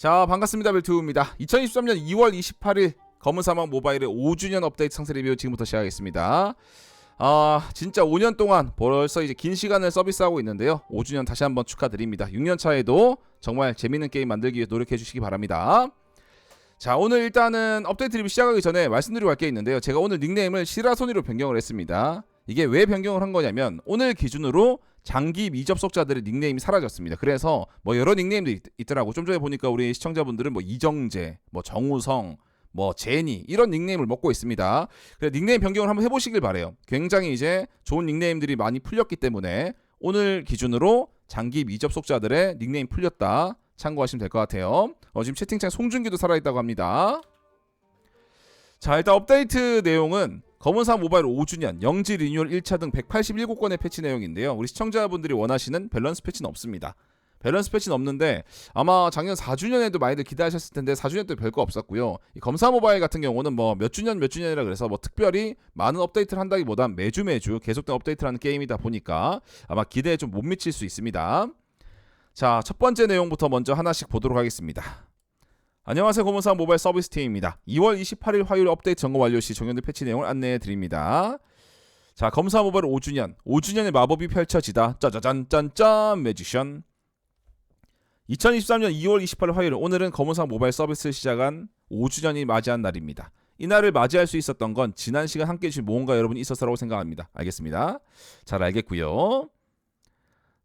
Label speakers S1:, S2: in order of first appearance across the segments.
S1: 자 반갑습니다 벨투입니다. 2023년 2월 28일 검은 사막 모바일의 5주년 업데이트 상세 리뷰 지금부터 시작하겠습니다. 아 진짜 5년 동안 벌써 이제 긴 시간을 서비스하고 있는데요. 5주년 다시 한번 축하드립니다. 6년 차에도 정말 재밌는 게임 만들기 위해 노력해 주시기 바랍니다. 자 오늘 일단은 업데이트 리뷰 시작하기 전에 말씀드리고 갈게 있는데요. 제가 오늘 닉네임을 시라소니로 변경을 했습니다. 이게 왜 변경을 한 거냐면 오늘 기준으로 장기 미접속자들의 닉네임이 사라졌습니다. 그래서 뭐 여러 닉네임도 있, 있더라고. 좀 전에 보니까 우리 시청자분들은 뭐 이정재, 뭐 정우성, 뭐 제니 이런 닉네임을 먹고 있습니다. 그래서 닉네임 변경을 한번 해보시길 바래요. 굉장히 이제 좋은 닉네임들이 많이 풀렸기 때문에 오늘 기준으로 장기 미접속자들의 닉네임 풀렸다 참고하시면 될 것 같아요. 어, 지금 채팅창 송중기도 살아있다고 합니다. 자 일단 업데이트 내용은 검은사 모바일 5주년, 영지 리뉴얼 1차 등 187건의 패치 내용인데요. 우리 시청자분들이 원하시는 밸런스 패치는 없습니다. 밸런스 패치는 없는데 아마 작년 4주년에도 많이들 기대하셨을 텐데 4주년 때 별거 없었고요. 이 검사 모바일 같은 경우는 뭐 몇 주년 몇 주년이라 그래서 뭐 특별히 많은 업데이트를 한다기보단 매주 매주 계속된 업데이트를 하는 게임이다 보니까 아마 기대에 좀 못 미칠 수 있습니다. 자, 첫 번째 내용부터 먼저 하나씩 보도록 하겠습니다. 안녕하세요 고문사 모바일 서비스 팀입니다. 2월 28일 화요일 업데이트 점검 완료 시 정연된 패치 내용을 안내해 드립니다. 자 검사 모바일 5주년 5주년의 마법이 펼쳐지다 짜자잔 짠짠 매지션 2023년 2월 28일 화요일 오늘은 검은사 모바일 서비스를 시작한 5주년이 맞이한 날입니다. 이 날을 맞이할 수 있었던 건 지난 시간 함께 해주신 모험가 여러분이 있어서라고 생각합니다. 알겠습니다. 잘 알겠고요.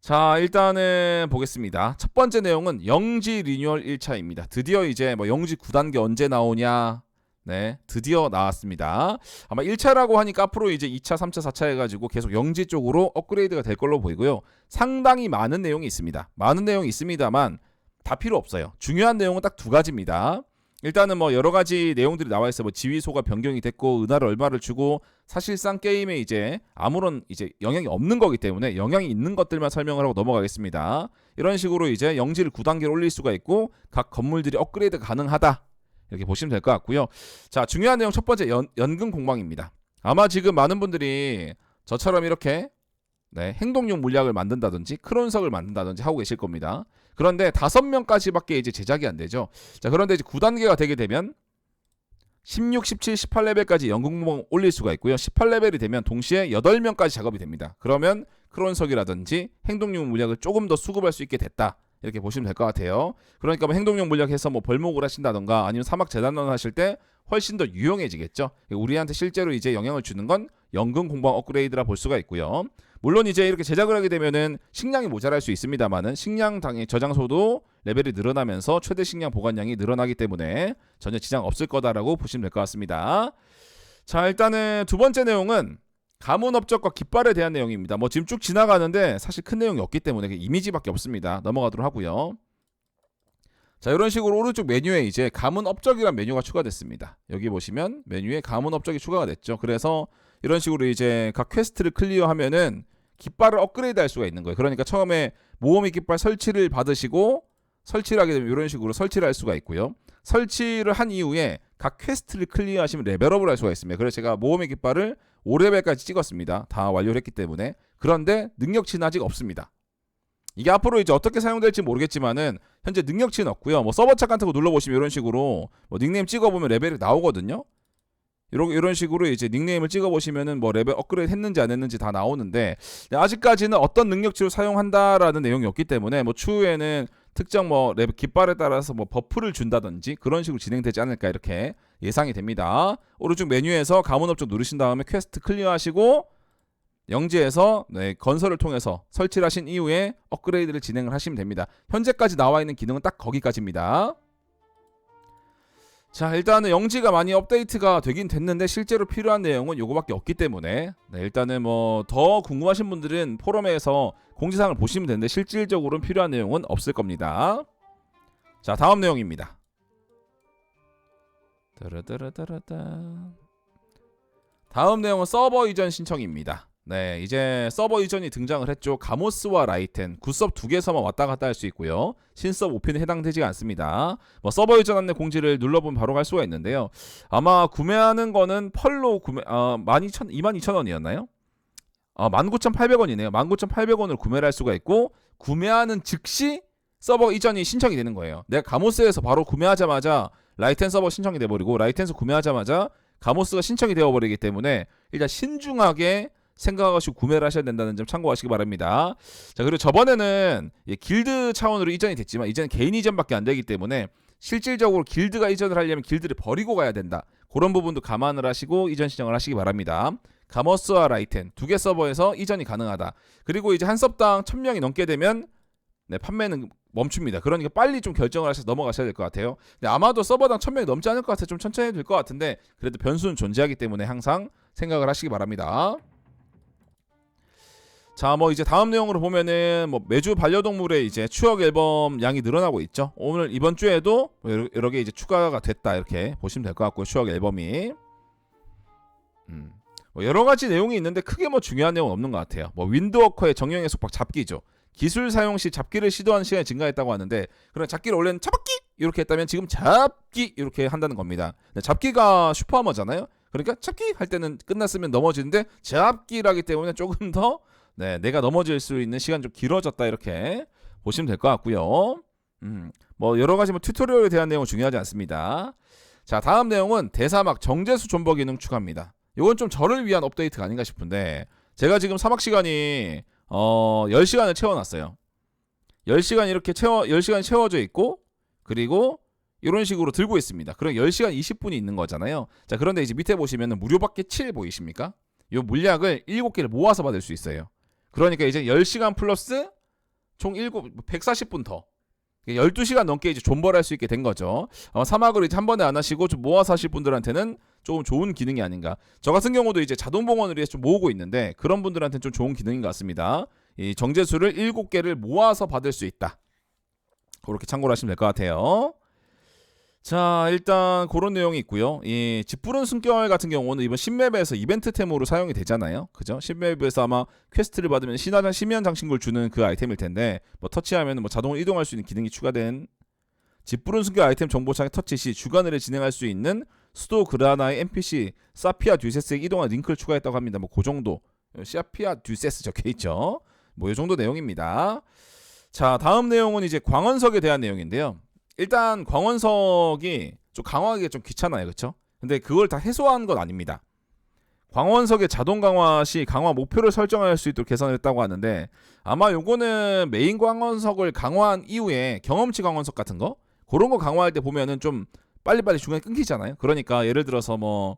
S1: 자 일단은 보겠습니다. 첫 번째 내용은 영지 리뉴얼 1차입니다. 드디어 이제 뭐 영지 9단계 언제 나오냐 네 드디어 나왔습니다. 아마 1차라고 하니까 앞으로 이제 2차, 3차, 4차 해가지고 계속 영지 쪽으로 업그레이드가 될 걸로 보이고요. 상당히 많은 내용이 있습니다. 많은 내용이 있습니다만 다 필요 없어요. 중요한 내용은 딱 두 가지입니다. 일단은 뭐 여러 가지 내용들이 나와 있어요. 뭐 지휘소가 변경이 됐고 은하를 얼마를 주고 사실상 게임에 이제 아무런 이제 영향이 없는 거기 때문에 영향이 있는 것들만 설명을 하고 넘어가겠습니다. 이런 식으로 이제 영지를 9단계로 올릴 수가 있고 각 건물들이 업그레이드 가능하다. 이렇게 보시면 될 것 같고요. 자, 중요한 내용 첫 번째 연, 연금 공방입니다. 아마 지금 많은 분들이 저처럼 이렇게 네, 행동용 물약을 만든다든지 크론석을 만든다든지 하고 계실 겁니다. 그런데 다섯 명까지밖에 이제 제작이 안 되죠. 자, 그런데 이제 9단계가 되게 되면 16, 17, 18레벨까지 연금공 올릴 수가 있고요. 18레벨이 되면 동시에 8명까지 작업이 됩니다. 그러면 크론석이라든지 행동용 물약을 조금 더 수급할 수 있게 됐다. 이렇게 보시면 될 것 같아요. 그러니까 뭐 행동용 물약 해서 뭐 벌목을 하신다던가 아니면 사막 재단론 하실 때 훨씬 더 유용해지겠죠. 우리한테 실제로 이제 영향을 주는 건 연금 공방 업그레이드라 볼 수가 있고요. 물론 이제 이렇게 제작을 하게 되면은 식량이 모자랄 수 있습니다만은 식량 당의 저장소도 레벨이 늘어나면서 최대 식량 보관량이 늘어나기 때문에 전혀 지장 없을 거다라고 보시면 될 것 같습니다. 자 일단은 두 번째 내용은 가문 업적과 깃발에 대한 내용입니다. 뭐 지금 쭉 지나가는데 사실 큰 내용이 없기 때문에 이미지밖에 없습니다. 넘어가도록 하고요. 자 이런 식으로 오른쪽 메뉴에 이제 가문 업적이란 메뉴가 추가됐습니다. 여기 보시면 메뉴에 가문 업적이 추가가 됐죠. 그래서 이런 식으로 이제 각 퀘스트를 클리어하면은 깃발을 업그레이드 할 수가 있는 거예요. 그러니까 처음에 모험의 깃발 설치를 받으시고 설치를 하게 되면 이런 식으로 설치를 할 수가 있고요. 설치를 한 이후에 각 퀘스트를 클리어하시면 레벨업을 할 수가 있습니다. 그래서 제가 모험의 깃발을 5레벨까지 찍었습니다. 다 완료를 했기 때문에. 그런데 능력치는 아직 없습니다. 이게 앞으로 이제 어떻게 사용될지 모르겠지만은 현재 능력치는 없고요. 뭐 서버창 같은 거 눌러보시면 이런 식으로 뭐 닉네임 찍어보면 레벨이 나오거든요. 이런 이런 식으로 이제 닉네임을 찍어 보시면은 뭐 레벨 업그레이드 했는지 안 했는지 다 나오는데 아직까지는 어떤 능력치로 사용한다라는 내용이 없기 때문에 뭐 추후에는 특정 뭐 레벨 깃발에 따라서 뭐 버프를 준다든지 그런 식으로 진행되지 않을까 이렇게 예상이 됩니다. 오른쪽 메뉴에서 가문 업적 누르신 다음에 퀘스트 클리어하시고 영지에서 네, 건설을 통해서 설치를 하신 이후에 업그레이드를 진행을 하시면 됩니다. 현재까지 나와 있는 기능은 딱 거기까지입니다. 자 일단은 영지가 많이 업데이트가 되긴 됐는데 실제로 필요한 내용은 요거밖에 없기 때문에 네, 일단은 뭐 더 궁금하신 분들은 포럼에서 공지사항을 보시면 되는데 실질적으로는 필요한 내용은 없을 겁니다. 자 다음 내용입니다. 다음 내용은 서버 이전 신청입니다. 네, 이제 서버 이전이 등장을 했죠. 가모스와 라이텐, 굿섭 두 개서만 왔다 갔다 할 수 있고요. 신섭 5편은 해당되지 않습니다. 뭐 서버 이전 안내 공지를 눌러보면 바로 갈 수가 있는데요. 아마 구매하는 거는 펄로 구매, 어, 12,000, 22,000원이었나요? 어, 19,800원이네요. 19,800원을 구매를 할 수가 있고, 구매하는 즉시 서버 이전이 신청이 되는 거예요. 내가 가모스에서 바로 구매하자마자 라이텐 서버 신청이 돼 버리고 라이텐에서 구매하자마자 가모스가 신청이 되어 버리기 때문에 일단 신중하게 생각하시고 구매를 하셔야 된다는 점 참고하시기 바랍니다. 자 그리고 저번에는 예, 길드 차원으로 이전이 됐지만 이제는 개인 이전밖에 안 되기 때문에 실질적으로 길드가 이전을 하려면 길드를 버리고 가야 된다. 그런 부분도 감안을 하시고 이전 신청을 하시기 바랍니다. 가머스와 라이텐 두 개 서버에서 이전이 가능하다. 그리고 이제 한 섭당 1000명이 넘게 되면 네, 판매는 멈춥니다. 그러니까 빨리 좀 결정을 하셔서 넘어가셔야 될 것 같아요. 근데 아마도 서버당 1000명이 넘지 않을 것 같아서 좀 천천히 될 것 같은데 그래도 변수는 존재하기 때문에 항상 생각을 하시기 바랍니다. 자, 뭐 이제 다음 내용으로 보면은 뭐 매주 반려동물의 이제 추억 앨범 양이 늘어나고 있죠. 오늘 이번 주에도 뭐 여러, 여러 개 이제 추가가 됐다 이렇게 보시면 될 것 같고요. 추억 앨범이. 음. 뭐 여러 가지 내용이 있는데 크게 뭐 중요한 내용은 없는 것 같아요. 뭐 윈드워커의 정령의 속박 잡기죠. 기술 사용 시 잡기를 시도하는 시간이 증가했다고 하는데 그런 잡기를 원래는 잡기 이렇게 했다면 지금 잡기 이렇게 한다는 겁니다. 잡기가 슈퍼하머잖아요. 그러니까 잡기 할 때는 끝났으면 넘어지는데 잡기라기 때문에 조금 더 네, 내가 넘어질 수 있는 시간 좀 길어졌다 이렇게 보시면 될 것 같고요. 음, 뭐 여러 가지 뭐 튜토리얼에 대한 내용은 중요하지 않습니다. 자, 다음 내용은 대사막 정제수 존버 기능 추가입니다. 이건 좀 저를 위한 업데이트가 아닌가 싶은데 제가 지금 사막 시간이 어 10시간을 채워 놨어요. 10시간 이렇게 채워 10시간이 채워져 있고 그리고 이런 식으로 들고 있습니다. 그럼 10시간 20분이 있는 거잖아요. 자, 그런데 이제 밑에 보시면은 무료받기 7 보이십니까? 이 물약을 7개를 모아서 받을 수 있어요. 그러니까 이제 10시간 플러스 총 7, 140분 더. 12시간 넘게 이제 존버를 할 수 있게 된 거죠. 어, 사막을 이제 한 번에 안 하시고 좀 모아서 하실 분들한테는 조금 좋은 기능이 아닌가. 저 같은 경우도 이제 자동 봉헌을 위해서 좀 모으고 있는데 그런 분들한테는 좀 좋은 기능인 것 같습니다. 이 정제수를 7개를 모아서 받을 수 있다. 그렇게 참고를 하시면 될 것 같아요. 자, 일단 그런 내용이 있고요. 이 집부른 숨결 같은 경우는 이번 신맵에서 이벤트템으로 사용이 되잖아요. 그죠? 신맵에서 아마 퀘스트를 받으면 신화장 심연 장신구를 주는 그 아이템일 텐데 뭐 터치하면 뭐 자동으로 이동할 수 있는 기능이 추가된 집부른 숨결 아이템 정보창에 터치 시 주간을 진행할 수 있는 수도 그라나의 NPC 사피아 듀세스에 이동한 링크를 추가했다고 합니다. 뭐 그 정도. 사피아 듀세스 적혀 있죠. 뭐 이 정도 내용입니다. 자, 다음 내용은 이제 광원석에 대한 내용인데요. 일단 광원석이 좀 강화하기가 좀 귀찮아요. 그렇죠? 근데 그걸 다 해소한 건 아닙니다. 광원석의 자동 강화 시 강화 목표를 설정할 수 있도록 개선을 했다고 하는데 아마 요거는 메인 광원석을 강화한 이후에 경험치 광원석 같은 거 그런 거 강화할 때 보면은 좀 빨리빨리 중간에 끊기잖아요. 그러니까 예를 들어서 뭐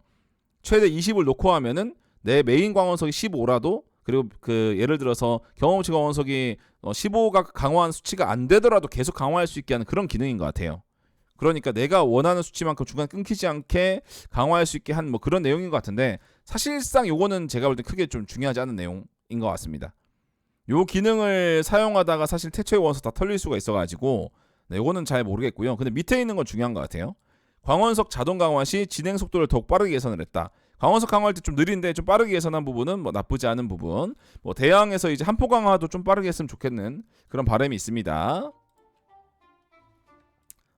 S1: 최대 20을 놓고 하면은 내 메인 광원석이 15라도 그리고 그 예를 들어서 경험치 광원석이 15가 강화한 수치가 안 되더라도 계속 강화할 수 있게 하는 그런 기능인 것 같아요. 그러니까 내가 원하는 수치만큼 중간 끊기지 않게 강화할 수 있게 한 뭐 그런 내용인 것 같은데 사실상 요거는 제가 볼 때 크게 좀 중요하지 않은 내용인 것 같습니다. 요 기능을 사용하다가 사실 태초의 원서 다 털릴 수가 있어가지고 네, 요거는 잘 모르겠고요. 근데 밑에 있는 건 중요한 것 같아요. 광원석 자동 강화 시 진행 속도를 더욱 빠르게 개선을 했다. 강원석 강화할 때 좀 느린데 좀 빠르게 개선한 부분은 뭐 나쁘지 않은 부분. 뭐 대항에서 이제 한포 강화도 좀 빠르게 했으면 좋겠는 그런 바람이 있습니다.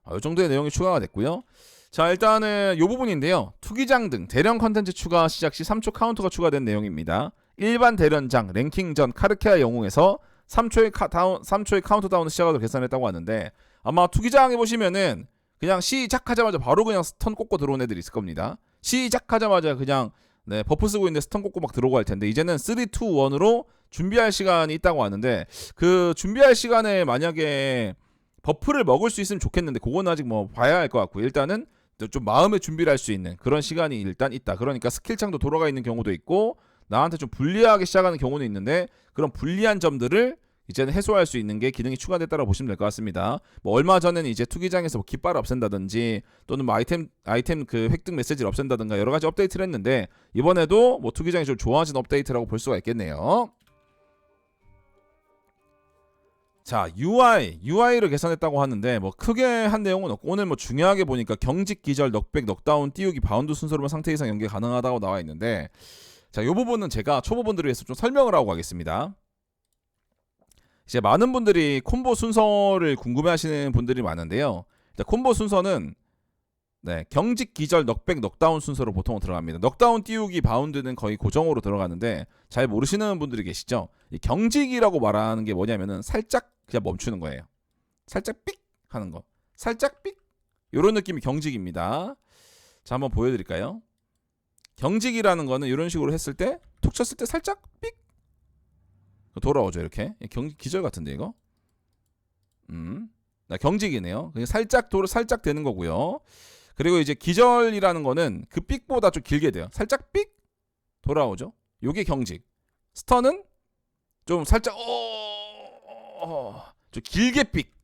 S1: 아, 이 정도의 내용이 추가가 됐고요. 자 일단은 이 부분인데요. 투기장 등 대량 컨텐츠 추가 시작 시 3초 카운터가 추가된 내용입니다. 일반 대련장 랭킹전 카르케아 영웅에서 3초의 카, 다운, 3초의 카운트다운을 시작하도록 계산했다고 하는데 아마 투기장에 보시면은 그냥 시작하자마자 바로 그냥 스턴 꽂고 들어온 애들이 있을 겁니다. 시작하자마자 그냥 네, 버프 쓰고 있는데 스턴 꽂고 막할 텐데 이제는 3, 2, 1으로 준비할 시간이 있다고 하는데 그 준비할 시간에 만약에 버프를 먹을 수 있으면 좋겠는데 그건 아직 뭐 봐야 할 것 같고 일단은 좀 마음의 준비를 할 수 있는 그런 시간이 일단 있다. 그러니까 스킬창도 돌아가 있는 경우도 있고 나한테 좀 불리하게 시작하는 경우는 있는데 그런 불리한 점들을 이제는 해소할 수 있는 게 기능이 추가됐다고 보시면 될 것 같습니다. 뭐 얼마 전에는 이제 투기장에서 뭐 깃발을 없앤다든지 또는 뭐 아이템 아이템 그 획득 메시지를 없앤다든가 여러 가지 업데이트를 했는데 이번에도 뭐 투기장이 좀 좋아진 업데이트라고 볼 수가 있겠네요. 자 UI UI를 개선했다고 하는데 뭐 크게 한 내용은 없고 오늘 뭐 중요하게 보니까 경직 기절 넉백 넉다운 띄우기 바운드 순서로만 상태 이상 연계 가능하다고 나와 있는데 자 이 부분은 제가 초보분들을 위해서 좀 설명을 하고 가겠습니다. 이제 많은 분들이 콤보 순서를 궁금해하시는 분들이 많은데요. 콤보 순서는 네, 경직 기절 넉백 넉다운 순서로 보통 들어갑니다. 넉다운 띄우기 바운드는 거의 고정으로 들어가는데 잘 모르시는 분들이 계시죠. 이 경직이라고 말하는 게 뭐냐면은 살짝 그냥 멈추는 거예요. 살짝 삑 하는 거. 살짝 삑. 요런 느낌이 경직입니다. 자, 한번 보여 드릴까요? 경직이라는 거는 이런 식으로 했을 때 툭 쳤을 때 살짝 삑 돌아오죠, 이렇게. 경직 기절 같은데 이거. 음. 나 경직이네요. 살짝 도로 살짝 되는 거고요. 그리고 이제 기절이라는 거는 그 삑보다 좀 길게 돼요. 살짝 삑 돌아오죠. 요게 경직. 스턴은 좀 살짝 어, 좀 길게 삑.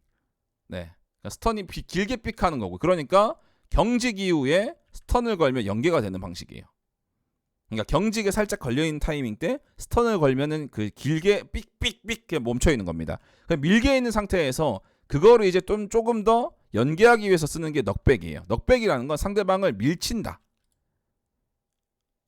S1: 네. 그러니까 스턴이 비- 길게 삑하는 거고. 그러니까 경직 이후에 스턴을 걸면 연계가 되는 방식이에요. 그러니까 경직에 살짝 걸려 있는 타이밍 때 스턴을 걸면은 그 길게 삑삑삑 멈춰 있는 겁니다. 그럼 밀게 있는 상태에서 그거를 이제 좀 조금 더 연계하기 위해서 쓰는 게 넉백이에요. 넉백이라는 건 상대방을 밀친다.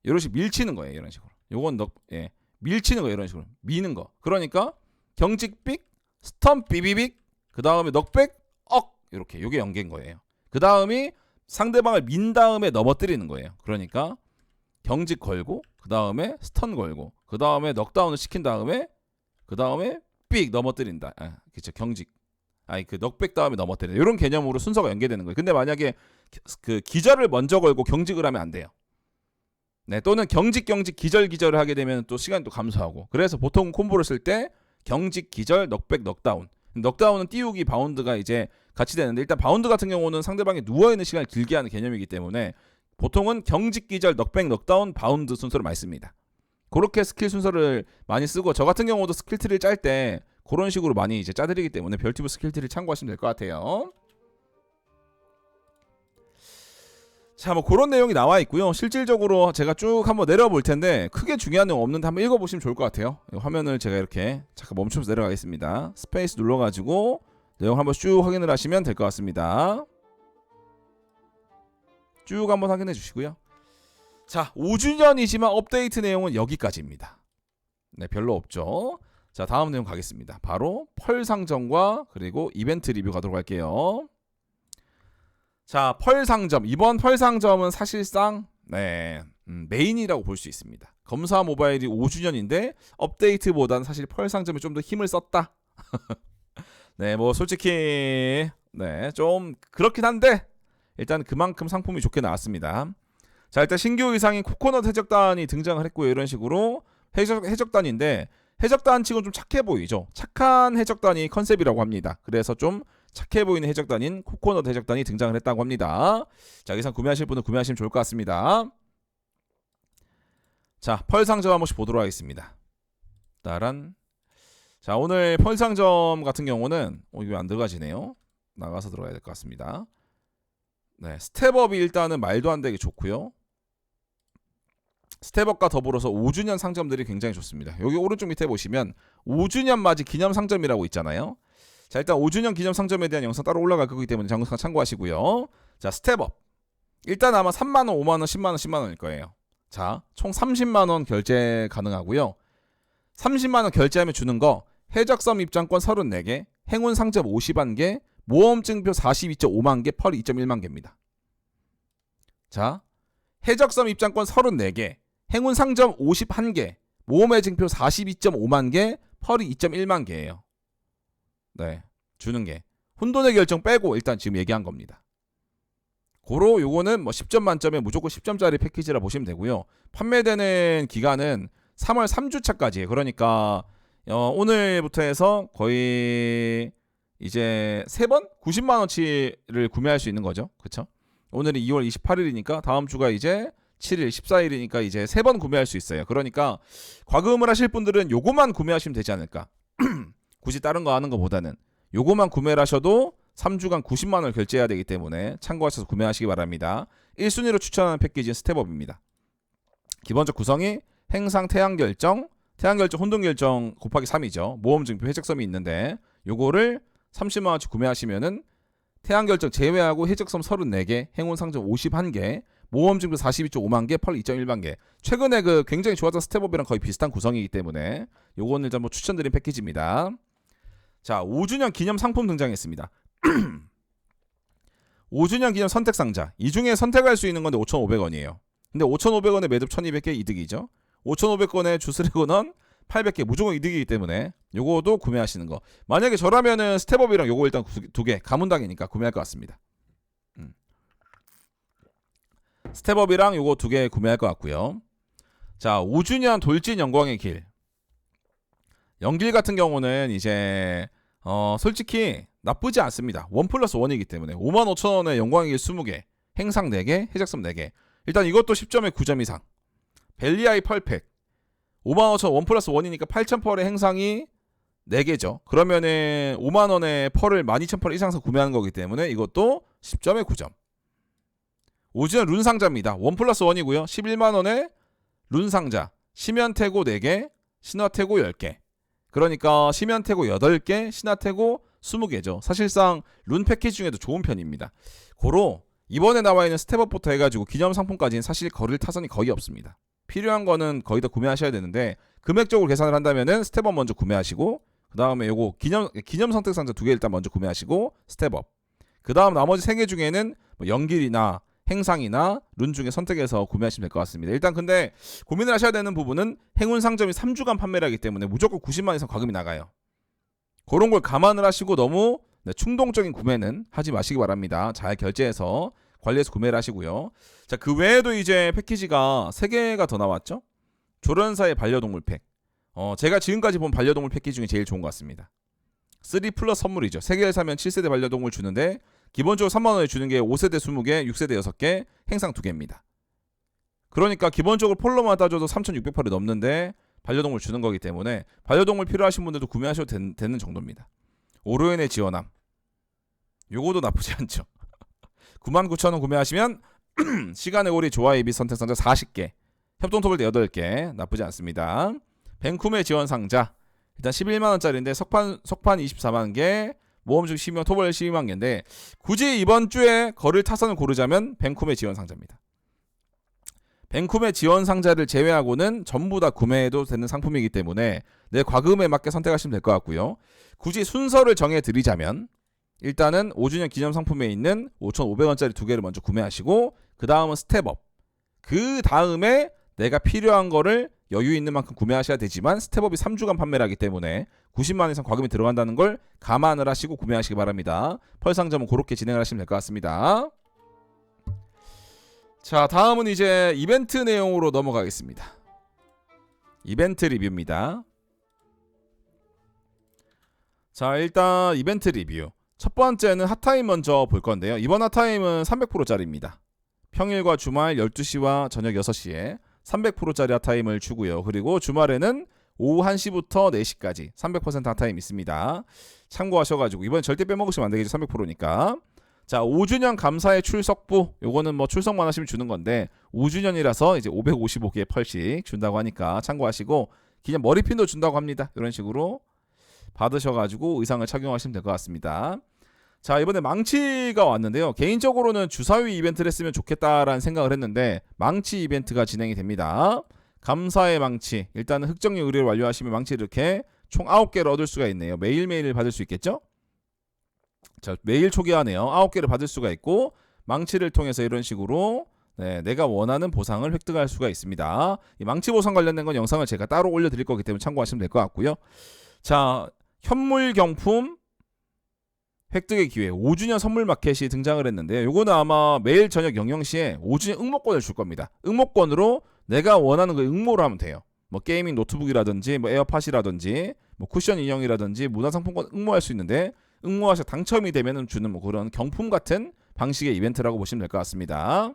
S1: 이런 식으로 밀치는 거예요. 이런 식으로. 요건 넉 예. 밀치는 거 이런 식으로. 미는 거. 그러니까 경직 삑, 스턴 비비빅, 그다음에 넉백 억 이렇게 요게 연계인 거예요. 그다음이 상대방을 민 다음에 넘어뜨리는 거예요. 그러니까 경직 걸고 그 다음에 스턴 걸고 그 다음에 넉다운을 시킨 다음에 그 다음에 삑 넘어뜨린다. 아, 그렇죠. 경직. 아니 그 넉백 다음에 넘어뜨린다. 이런 개념으로 순서가 연계되는 거예요. 근데 만약에 기- 그 기절을 먼저 걸고 경직을 하면 안 돼요. 네, 또는 경직 경직 기절 기절을 하게 되면 또 시간이 또 감소하고. 그래서 보통 콤보를 쓸 때 경직 기절 넉백 넉다운. 넉다운은 띄우기 바운드가 이제 같이 되는데 일단 바운드 같은 경우는 상대방이 누워 있는 시간을 길게 하는 개념이기 때문에 보통은 경직 기절 넉백 넉다운 바운드 순서를 많이 씁니다. 그렇게 스킬 순서를 많이 쓰고 저 같은 경우도 스킬 트리를 짤 때 그런 식으로 많이 이제 짜드리기 때문에 별티브 스킬 트리를 참고하시면 될 것 같아요. 자, 뭐 그런 내용이 나와 있고요. 실질적으로 제가 쭉 한번 내려볼 텐데 크게 중요한 내용 없는데 한번 읽어보시면 좋을 것 같아요. 이 화면을 제가 이렇게 잠깐 멈추면서 내려가겠습니다. 스페이스 눌러가지고 내용 한번 쭉 확인을 하시면 될 것 같습니다. 쭉 한번 확인해 주시고요. 자, 5주년이지만 업데이트 내용은 여기까지입니다. 네, 별로 없죠. 자, 다음 내용 가겠습니다. 바로 펄 상점과 그리고 이벤트 리뷰 가도록 할게요. 자, 펄 상점. 이번 펄 상점은 사실상 네, 음, 메인이라고 볼 수 있습니다. 검사 모바일이 5주년인데 업데이트보다는 사실 펄 상점에 좀 더 힘을 썼다. 네, 뭐 솔직히 네, 좀 그렇긴 한데 일단 그만큼 상품이 좋게 나왔습니다. 자, 일단 신규 의상인 코코넛 해적단이 등장을 했고요. 이런 식으로 해적, 해적단인데 해적단 치고는 좀 착해 보이죠. 착한 해적단이 컨셉이라고 합니다. 그래서 좀 착해 보이는 해적단인 코코넛 해적단이 등장을 했다고 합니다. 자, 의상 구매하실 분은 구매하시면 좋을 것 같습니다. 자, 펄 상점 한 번씩 보도록 하겠습니다. 따란. 자, 오늘 펄 상점 같은 경우는 어, 이거 안 들어가지네요. 나가서 들어가야 될 것 같습니다. 네, 스텝업이 일단은 말도 안 되게 좋고요. 스텝업과 더불어서 5주년 상점들이 굉장히 좋습니다. 여기 오른쪽 밑에 보시면 5주년 맞이 기념 상점이라고 있잖아요. 자, 일단 5주년 기념 상점에 대한 영상 따로 올라갈 거기 때문에 영상 참고하시고요. 자, 스텝업. 일단 아마 3만 원, 5만 원, 10만 원, 10만 원일 거예요. 자, 총 30만 원 결제 가능하고요. 30만 원 결제하면 주는 거 해적섬 입장권 34개, 행운 상점 50만 개, 모험증표 42.5만 개, 펄 2.1만 개입니다. 자, 해적섬 입장권 34개, 행운 상점 51개, 모험의 증표 42.5만 개, 펄이 2.1만 개예요. 네, 주는 게 혼돈의 결정 빼고 일단 지금 얘기한 겁니다. 고로 요거는 뭐 10점 만점에 무조건 10점짜리 패키지라 보시면 되고요. 판매되는 기간은 3월 3주차까지예요. 그러니까 어, 오늘부터 해서 거의 이제 세 번 90만 원치를 구매할 수 있는 거죠. 그렇죠? 오늘이 2월 28일이니까 다음 주가 이제 7일, 14일이니까 이제 세 번 구매할 수 있어요. 그러니까 과금을 하실 분들은 요거만 구매하시면 되지 않을까? 굳이 다른 거 하는 것보다는 요거만 구매를 하셔도 3주간 90만 원을 결제해야 되기 때문에 참고하셔서 구매하시기 바랍니다. 1순위로 추천하는 패키지는 스텝업입니다. 기본적 구성이 행상 태양 결정, 태양 결정, 혼돈 결정 곱하기 3이죠. 모험 증표 해적섬이 있는데 요거를 30만 원치 구매하시면은 태양 결정 제외하고 해적섬 34개, 행운 상점 51개, 모험 증표 42.5만 개, 펄 2.1만 개. 최근에 그 굉장히 좋았던 스텝업이랑 거의 비슷한 구성이기 때문에 요거는 일단 뭐 추천드린 패키지입니다. 자, 5주년 기념 상품 등장했습니다. 5주년 기념 선택 상자. 이 중에 선택할 수 있는 건데 5,500원이에요. 근데 5,500원에 매듭 1,200개 이득이죠. 5,500원에 주스레곤원 800개 무조건 이득이기 때문에 요거도 구매하시는 거. 만약에 저라면은 스텝업이랑 요거 일단 두 개 가문당이니까 구매할 것 같습니다. 음. 스텝업이랑 요거 두 개 구매할 것 같고요. 자, 5주년 돌진 영광의 길. 연길 같은 경우는 이제 어 솔직히 나쁘지 않습니다. 원 플러스 원이기 때문에 5만 5천 원에 영광의 길 20개, 행상 4개, 해적섬 4개. 일단 이것도 10점에 9점 이상. 벨리아이 펄펙. 5만 5천 원 플러스 원이니까 8천 펄의 행상이 4개죠. 그러면은 5만 원에 펄을 12,000 펄 이상서 구매하는 거기 때문에 이것도 10점에 9점. 오지는 룬 상자입니다. 원 플러스 원이고요. 11만 원에 룬 상자. 심연태고 4개, 신화태고 10개. 그러니까 심연태고 8개, 신화태고 20개죠. 사실상 룬 패키지 중에도 좋은 편입니다. 고로 이번에 나와 있는 스텝업부터 해가지고 기념 상품까지는 사실 거를 타선이 거의 없습니다. 필요한 거는 거의 다 구매하셔야 되는데 금액적으로 계산을 한다면은 스텝업 먼저 구매하시고 그 다음에 요거 기념 기념 선택 상자 두 개 일단 먼저 구매하시고 스텝업. 그 다음 나머지 세 개 중에는 뭐 연길이나 행상이나 룬 중에 선택해서 구매하시면 될 것 같습니다. 일단 근데 고민을 하셔야 되는 부분은 행운 상점이 3주간 판매를 하기 때문에 무조건 90만 이상 과금이 나가요. 그런 걸 감안을 하시고 너무 네, 충동적인 구매는 하지 마시기 바랍니다. 잘 결제해서 관리해서 구매를 하시고요. 자, 그 외에도 이제 패키지가 3개가 더 나왔죠. 조련사의 반려동물 팩. 어, 제가 지금까지 본 반려동물 패키지 중에 제일 좋은 것 같습니다. 3 플러스 선물이죠. 3개를 사면 7세대 반려동물 주는데 기본적으로 3만 원에 주는 게 5세대 20개, 6세대 6개, 행상 2개입니다. 그러니까 기본적으로 폴로만 따져도 3,600팔이 넘는데 반려동물 주는 거기 때문에 반려동물 필요하신 분들도 구매하셔도 된- 되는 정도입니다. 오로엔의 지원함. 요거도 나쁘지 않죠. 99,000원 구매하시면 시간의 오리 좋아요 비 선택 상자 40개, 협동 토벌대 8개 나쁘지 않습니다. 벤쿰의 지원 상자 일단 11만 원짜리인데 석판 석판 24만 개, 모험중 12만 토벌 12만 개인데 굳이 이번 주에 거를 타선을 고르자면 벤쿰의 지원 상자입니다. 벤쿰의 지원 상자를 제외하고는 전부 다 구매해도 되는 상품이기 때문에 내 과금에 맞게 선택하시면 될 것 같고요. 굳이 순서를 정해 드리자면 일단은 5주년 기념 상품에 있는 5,500원짜리 두 개를 먼저 구매하시고 그 다음은 스텝업. 그 다음에 내가 필요한 거를 여유 있는 만큼 구매하셔야 되지만 스텝업이 3주간 판매를 하기 때문에 90만 이상 과금이 들어간다는 걸 감안을 하시고 구매하시기 바랍니다. 펄상점은 그렇게 진행을 하시면 될 것 같습니다. 자, 다음은 이제 이벤트 내용으로 넘어가겠습니다. 이벤트 리뷰입니다. 자, 일단 이벤트 리뷰. 첫 번째는 핫타임 먼저 볼 건데요. 이번 핫타임은 300%짜리입니다. 평일과 주말 12시와 저녁 6시에 300%짜리 핫타임을 주고요. 그리고 주말에는 오후 1시부터 4시까지 300% 핫타임 있습니다. 참고하셔가지고 이번 절대 빼먹으시면 안 되겠죠. 300%니까. 자, 5주년 감사의 출석부. 요거는 뭐 출석만 하시면 주는 건데 5주년이라서 이제 555개의 펄씩 준다고 하니까 참고하시고 기념 머리핀도 준다고 합니다. 이런 식으로 받으셔가지고 의상을 착용하시면 될 것 같습니다. 자 이번에 망치가 왔는데요. 개인적으로는 주사위 이벤트를 했으면 좋겠다라는 생각을 했는데 망치 이벤트가 진행이 됩니다. 감사의 망치 일단은 흑정리 의뢰를 완료하시면 망치 이렇게 총 9개를 얻을 수가 있네요. 매일매일 받을 수 있겠죠? 자 매일 초기화네요. 9개를 받을 수가 있고 망치를 통해서 이런 식으로 네, 내가 원하는 보상을 획득할 수가 있습니다. 이 망치 보상 관련된 건 영상을 제가 따로 올려드릴 거기 때문에 참고하시면 될 것 같고요. 자 현물 경품 획득의 기회 5주년 선물 마켓이 등장을 했는데요. 요거는 아마 매일 저녁 00시에 5주년 응모권을 줄 겁니다. 응모권으로 내가 원하는 그 응모를 하면 돼요. 뭐 게이밍 노트북이라든지 뭐 에어팟이라든지 뭐 쿠션 인형이라든지 문화상품권 응모할 수 있는데 응모하셔 당첨이 되면 주는 뭐 그런 경품 같은 방식의 이벤트라고 보시면 될 것 같습니다.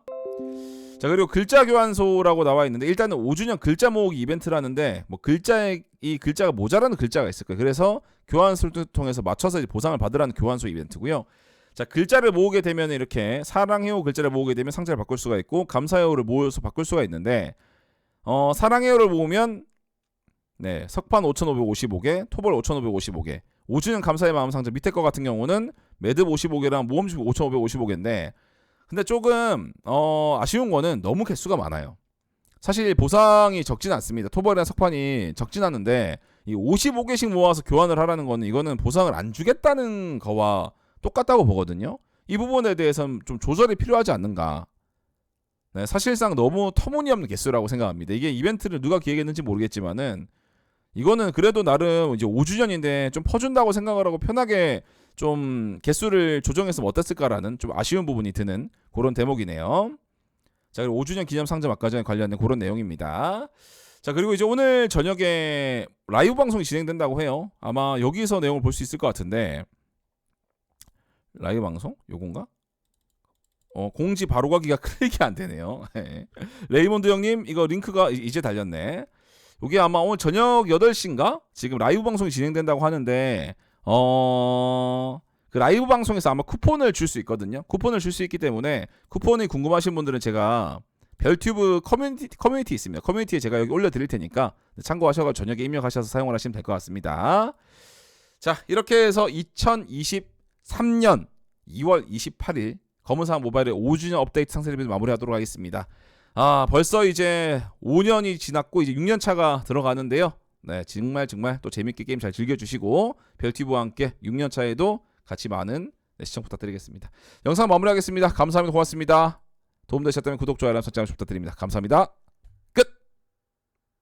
S1: 자 그리고 글자 교환소라고 나와 있는데 일단은 5주년 글자 모으기 이벤트라는데 뭐 글자에 이 글자가 모자라는 글자가 있을 거예요. 그래서 교환소를 통해서 맞춰서 보상을 받으라는 교환소 이벤트고요. 자 글자를 모으게 되면 이렇게 사랑해요 글자를 모으게 되면 상자를 바꿀 수가 있고 감사해요를 모여서 바꿀 수가 있는데 어 사랑해요를 모으면 네 석판 5,555개, 토벌 5,555개, 5주년 감사의 마음 상자 밑에 거 같은 경우는 매듭 55개랑 모험집 5,555개인데 근데 조금 어 아쉬운 거는 너무 개수가 많아요. 사실 보상이 적진 않습니다. 토벌이나 석판이 적진 않은데 이 55개씩 모아서 교환을 하라는 거는 이거는 보상을 안 주겠다는 거와 똑같다고 보거든요. 이 부분에 대해서는 좀 조절이 필요하지 않는가. 네, 사실상 너무 터무니없는 개수라고 생각합니다. 이게 이벤트를 누가 기획했는지 모르겠지만은 이거는 그래도 나름 이제 5주년인데 좀 퍼준다고 생각을 하고 편하게 좀 개수를 조정했으면 어땠을까라는 좀 아쉬운 부분이 드는 그런 대목이네요. 자, 그리고 5주년 기념 상점 아까 전에 관련된 그런 내용입니다. 자, 그리고 이제 오늘 저녁에 라이브 방송이 진행된다고 해요. 아마 여기서 내용을 볼 수 있을 것 같은데 라이브 방송 요건가? 어, 공지 바로 가기가 클릭이 안 되네요. 예. 레이몬드 형님 이거 링크가 이- 이제 달렸네. 이게 아마 오늘 저녁 8시인가? 지금 라이브 방송이 진행된다고 하는데 어... 그 라이브 방송에서 아마 쿠폰을 줄 수 있거든요. 쿠폰을 줄 수 있기 때문에 쿠폰이 궁금하신 분들은 제가 별튜브 커뮤니티 커뮤니티 있습니다. 커뮤니티에 제가 여기 올려 드릴 테니까 참고하셔서 저녁에 입력하셔서 사용을 하시면 될 것 같습니다. 자, 이렇게 해서 2023년 2월 28일 검은사막 모바일의 5주년 업데이트 상세 리뷰를 마무리하도록 하겠습니다. 아, 벌써 이제 5년이 지났고 이제 6년 차가 들어가는데요. 네, 정말 정말 또 재밌게 게임 잘 즐겨주시고 별티브와 함께 6년 차에도 같이 많은 네, 시청 부탁드리겠습니다. 영상 마무리하겠습니다. 감사합니다. 고맙습니다. 도움되셨다면 구독, 좋아요, 알람 설정 부탁드립니다. 감사합니다.